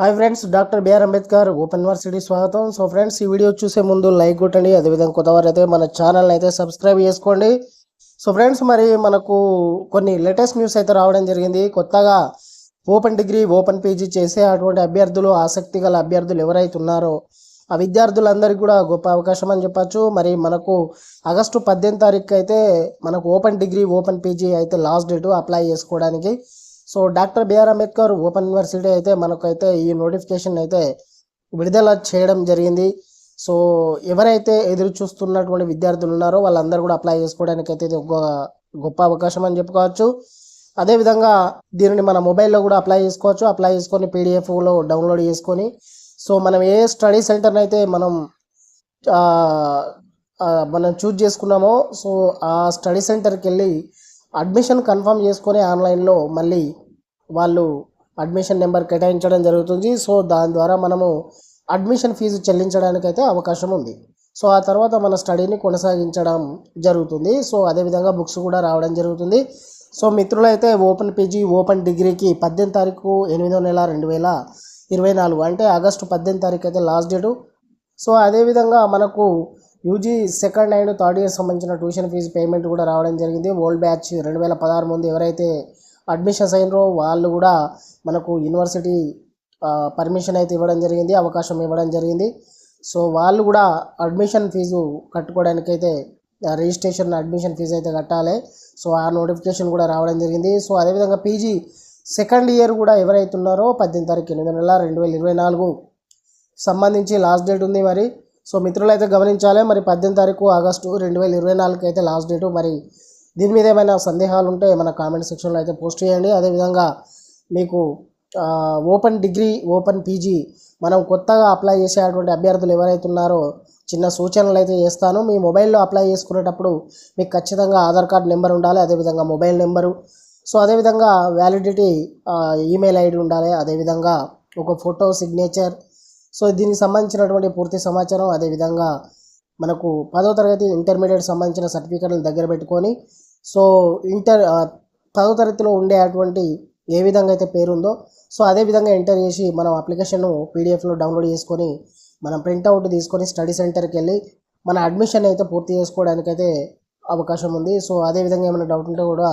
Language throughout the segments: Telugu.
Hi friends doctor BR Ambedkar open university స్వాగతం. సో ఫ్రెండ్స్ ఈ వీడియో చూసే ముందు లైక్ కొట్టండి. అదేవిధంగా కొత్తవారు అయితే మన ఛానల్ అయితే సబ్స్క్రైబ్ చేసుకోండి. సో ఫ్రెండ్స్ మరి మనకు కొన్ని లేటెస్ట్ న్యూస్ అయితే రావడం జరిగింది. కొత్తగా ఓపెన్ డిగ్రీ ఓపెన్ పీజీ చేసే అటువంటి అభ్యర్థులు ఆసక్తి గల అభ్యర్థులు ఎవరైతే ఉన్నారో ఆ విద్యార్థులందరికీ కూడా గొప్ప అవకాశం అని చెప్పచ్చు. మరి మనకు ఆగస్టు పద్దెనిమిది తారీఖు అయితే మనకు ఓపెన్ డిగ్రీ ఓపెన్ పీజీ అయితే లాస్ట్ డేటు అప్లై చేసుకోవడానికి so doctor BR Ambedkar open university అయితే మనకైతే ఈ నోటిఫికేషన్ అయితే విడుదల చేయడం జరిగింది. సో ఎవరైతే ఎదురు చూస్తున్నటువంటి విద్యార్థులు ఉన్నారో వాళ్ళందరూ కూడా అప్లై చేసుకోవడానికి అయితే ఇది ఒక గొప్ప అవకాశం అని చెప్పుకోవచ్చు. అదేవిధంగా దీనిని మన మొబైల్లో కూడా అప్లై చేసుకోవచ్చు. అప్లై చేసుకొని పీడిఎఫ్లో డౌన్లోడ్ చేసుకొని సో మనం ఏ స్టడీ సెంటర్ని అయితే మనం మనం చూజ్ చేసుకున్నామో సో ఆ స్టడీ సెంటర్కి వెళ్ళి అడ్మిషన్ కన్ఫర్మ్ చేసుకొని ఆన్లైన్లో మళ్ళీ వాళ్ళు అడ్మిషన్ నెంబర్ కేటాయించడం జరుగుతుంది. సో దాని ద్వారా మనము అడ్మిషన్ ఫీజు చెల్లించడానికి అయితే అవకాశం ఉంది. సో ఆ తర్వాత మన స్టడీని కొనసాగించడం జరుగుతుంది. సో అదేవిధంగా బుక్స్ కూడా రావడం జరుగుతుంది. సో మిత్రులైతే ఓపెన్ పీజీ ఓపెన్ డిగ్రీకి పద్దెనిమిది తారీఖు ఎనిమిదో నెల రెండు వేల ఇరవై నాలుగు అంటే ఆగస్టు పద్దెనిమిది తారీఖు అయితే లాస్ట్ డేటు. సో అదేవిధంగా మనకు UG second and third year సంబంధించిన ట్యూషన్ ఫీజు పేమెంట్ కూడా రావడం జరిగింది. ఓల్డ్ బ్యాచ్ రెండు వేల పదహారు ముందు ఎవరైతే అడ్మిషన్స్ అయినరో వాళ్ళు కూడా మనకు యూనివర్సిటీ పర్మిషన్ అయితే ఇవ్వడం జరిగింది అవకాశం ఇవ్వడం జరిగింది. సో వాళ్ళు కూడా అడ్మిషన్ ఫీజు కట్టుకోవడానికైతే రిజిస్ట్రేషన్ అడ్మిషన్ ఫీజు అయితే కట్టాలి. సో ఆ నోటిఫికేషన్ కూడా రావడం జరిగింది. సో అదేవిధంగా పీజీ సెకండ్ ఇయర్ కూడా ఎవరైతే ఉన్నారో పద్దెనిమిది తారీఖు ఎనిమిది నెల రెండు వేల ఇరవై నాలుగు సంబంధించి లాస్ట్ డేట్ ఉంది మరి. సో మిత్రులు అయితే గమనించాలి. మరి పద్దెనిమిది తారీఖు ఆగస్టు రెండు వేల ఇరవై నాలుగు అయితే లాస్ట్ డేటు మరి దీని మీద ఏమైనా సందేహాలు ఉంటే మన కామెంట్ సెక్షన్లో అయితే పోస్ట్ చేయండి. అదేవిధంగా మీకు ఓపెన్ డిగ్రీ ఓపెన్ పీజీ మనం కొత్తగా అప్లై చేసేటువంటి అభ్యర్థులు ఎవరైతే ఉన్నారో చిన్న సూచనలు అయితే చేస్తాను. మీ మొబైల్లో అప్లై చేసుకునేటప్పుడు మీకు ఖచ్చితంగా ఆధార్ కార్డ్ నెంబర్ ఉండాలి అదేవిధంగా మొబైల్ నెంబరు. సో అదేవిధంగా వ్యాలిడిటీ ఈమెయిల్ ఐడి ఉండాలి అదేవిధంగా ఒక ఫోటో సిగ్నేచర్ సో దీనికి సంబంధించినటువంటి పూర్తి సమాచారం అదేవిధంగా మనకు పదో తరగతి ఇంటర్మీడియట్ సంబంధించిన సర్టిఫికెట్లను దగ్గర పెట్టుకొని సో ఇంటర్ పదో తరగతిలో ఉండే అటువంటి ఏ విధంగా అయితే పేరు ఉందో సో అదే విధంగా ఎంటర్ చేసి మనం అప్లికేషన్ పీడిఎఫ్లో డౌన్లోడ్ చేసుకొని మనం ప్రింట్అవుట్ తీసుకొని స్టడీ సెంటర్కి వెళ్ళి మన అడ్మిషన్ అయితే పూర్తి చేసుకోవడానికైతే అవకాశం ఉంది. సో అదే విధంగా ఏమైనా డౌట్ ఉంటే కూడా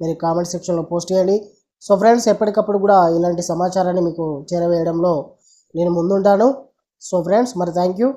మీరు కామెంట్ సెక్షన్లో పోస్ట్ చేయండి. సో ఫ్రెండ్స్ ఎప్పటికప్పుడు కూడా ఇలాంటి సమాచారాన్ని మీకు చేరవేయడంలో నేను ముందుంటాను. సో ఫ్రెండ్స్ మరి థ్యాంక్ యూ